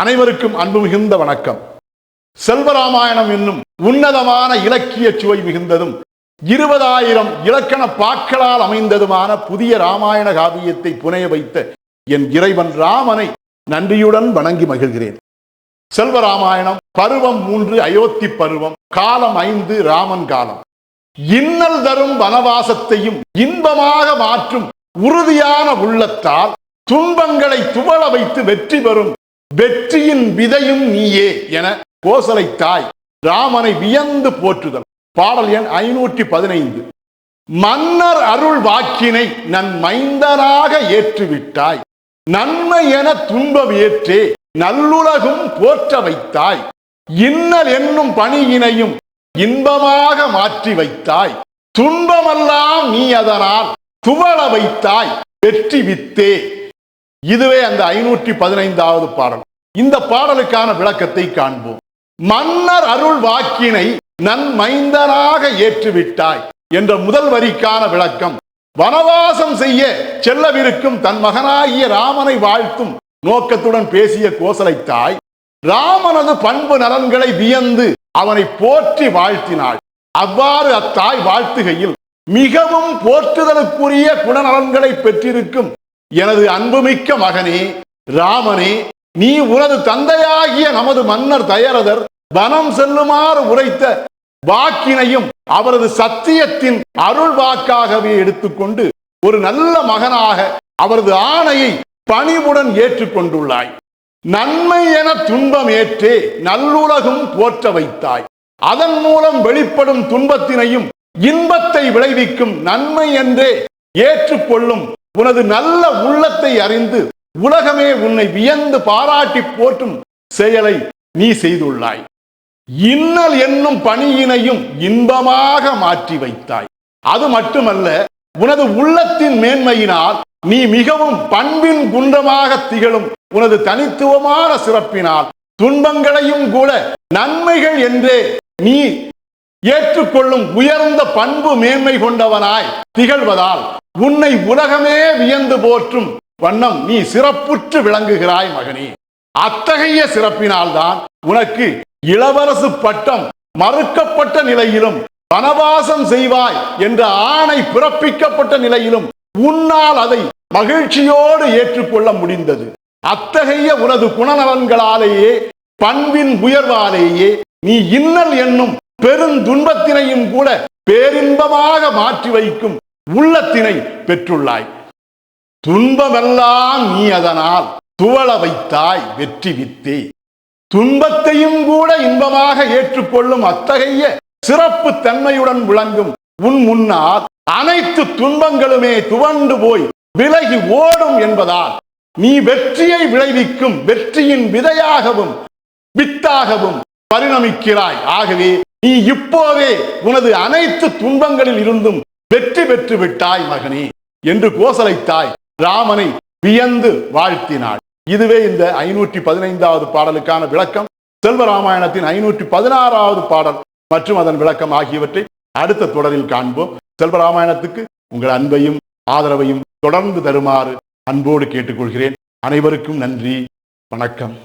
அனைவருக்கும் அன்பு மிகுந்த வணக்கம். செல்வராமாயணம் என்னும் உன்னதமான இலக்கிய சுவை மிகுந்ததும் இருபதாயிரம் இலக்கண பாக்களால் அமைந்ததுமான புதிய ராமாயண காவியத்தை புனைய வைத்த என் இறைவன் ராமனை நன்றியுடன் வணங்கி மகிழ்கிறேன். செல்வராமாயணம் பருவம் மூன்று அயோத்தி பருவம் காலம் ஐந்து ராமன் காலம். இன்னல் தரும் வனவாசத்தையும் இன்பமாக மாற்றும் உறுதியான உள்ளத்தால் துன்பங்களை துவள வைத்து வெற்றி பெறும் வெற்றியின் விதையும் நீயே என கோசலை தாய் ராமனை வியந்து போற்றுதல். பாடல் எண் ஐநூற்றி பதினைந்து. மன்னர் அருள் வாக்கினை நன் மைந்தராக ஏற்றுவிட்டாய். நன்மை என துன்பம் ஏற்றே நல்லுலகும் போற்ற வைத்தாய். இன்னல் என்னும் பணியினையும் இன்பமாக மாற்றி வைத்தாய். துன்பமெல்லாம் நீ அதனால் துவள வைத்தாய். வெற்றி வித்தே இதுவே அந்த ஐநூற்றி பதினைந்தாவது பாடல். இந்த பாடலுக்கான விளக்கத்தை காண்போம். மன்னர் அருள் வாக்கினை நன் மைந்தனாக ஏற்றுவிட்டாய் என்ற முதல் வரிக்கான விளக்கம். வனவாசம் செய்ய செல்லவிருக்கும் தன் மகனாகிய ராமனை வாழ்த்தும் நோக்கத்துடன் பேசிய கோசலை தாய் ராமனது பண்பு நலன்களை வியந்து அவனை போற்றி வாழ்த்தினாள். அவ்வாறு அத்தாய் வாழ்த்துகையில் மிகவும் போற்றுதலுக்குரிய குணநலன்களை பெற்றிருக்கும் எனது அன்புமிக்க மகனே ராமனே நீ உனது தந்தையாகிய நமது மன்னர் தயரதர் வனம் செல்லுமாறு உரைத்த வாக்கினையும் அவரது சத்தியத்தின் அருள் வாக்காகவே எடுத்துக்கொண்டு ஒரு நல்ல மகனாக அவரது ஆணையை பணிவுடன் ஏற்றுக்கொண்டுள்ளாய். நன்மை என துன்பம் ஏற்றே நல்லுலகும் போற்ற வைத்தாய். அதன் மூலம் வெளிப்படும் துன்பத்தினையும் இன்பத்தை விளைவிக்கும் நன்மை என்றே ஏற்றுக்கொள்ளும் உனது நல்ல உள்ளத்தை அறிந்து உலகமே உன்னை வியந்து பாராட்டி போற்றும் செயலை நீ செய்துள்ளாய். இன்னல் என்னும் பணியினையும் இன்பமாக மாற்றி வைத்தாய். அது மட்டுமல்ல உனது உள்ளத்தின் மேன்மையினால் நீ மிகவும் பண்பின் குன்றமாக திகழும் உனது தனித்துவமான சிறப்பினால் துன்பங்களையும் கூட நன்மைகள் என்றே நீ ஏற்றுக்கொள்ளும் உயர்ந்த பண்பு மேன்மை கொண்டவனாய் திகழ்வதால் உன்னை உலகமே வியந்து போற்றும் வண்ணம் நீ சிறப்புற்று விளங்குகிறாய் மகனே. அத்தகைய சிறப்பினால்தான் உனக்கு இளவரசு பட்டம் மறுக்கப்பட்ட நிலையிலும் வனவாசம் செய்வாய் என்ற ஆணை பிறப்பிக்கப்பட்ட நிலையிலும் உன்னால் அதை மகிழ்ச்சியோடு ஏற்றுக்கொள்ள முடிந்தது. அத்தகைய உனது குணநலன்களாலேயே பண்பின் உயர்வாலேயே நீ இன்னல் என்னும் பெருந்துன்பத்தினையும் கூட பேரின்பமாக மாற்றி வைக்கும் உள்ளத்தினை பெற்றுள்ளாய். துன்பமெல்லாம் நீ அதனால் துவள வைத்தாய் வெற்றி வித்தே. துன்பத்தையும் கூட இன்பமாக ஏற்றுக்கொள்ளும் அத்தகைய சிறப்பு தன்மையுடன் விளங்கும் உன் முன்னால் அனைத்து துன்பங்களுமே துவண்டு போய் விலகி ஓடும் என்பதால் நீ வெற்றியை விளைவிக்கும் வெற்றியின் விதையாகவும் வித்தாகவும் பரிணமிக்கிறாய். ஆகவே நீ இப்போதே உனது அனைத்து துன்பங்களில் இருந்தும் வெற்றி பெற்று விட்டாய் மகனே என்று கோசலைத்தாய் ராமனை வியந்து வாழ்த்தினாள். இதுவே இந்த ஐநூற்றி பதினைந்தாவது பாடலுக்கான விளக்கம். செல்வராமாயணத்தின் ஐநூற்றி பதினாறாவது பாடல் மற்றும் அதன் விளக்கம் ஆகியவற்றை அடுத்த தொடரில் காண்போம். செல்வராமாயணத்துக்கு உங்கள் அன்பையும் ஆதரவையும் தொடர்ந்து தருமாறு அன்போடு கேட்டுக்கொள்கிறேன். அனைவருக்கும் நன்றி. வணக்கம்.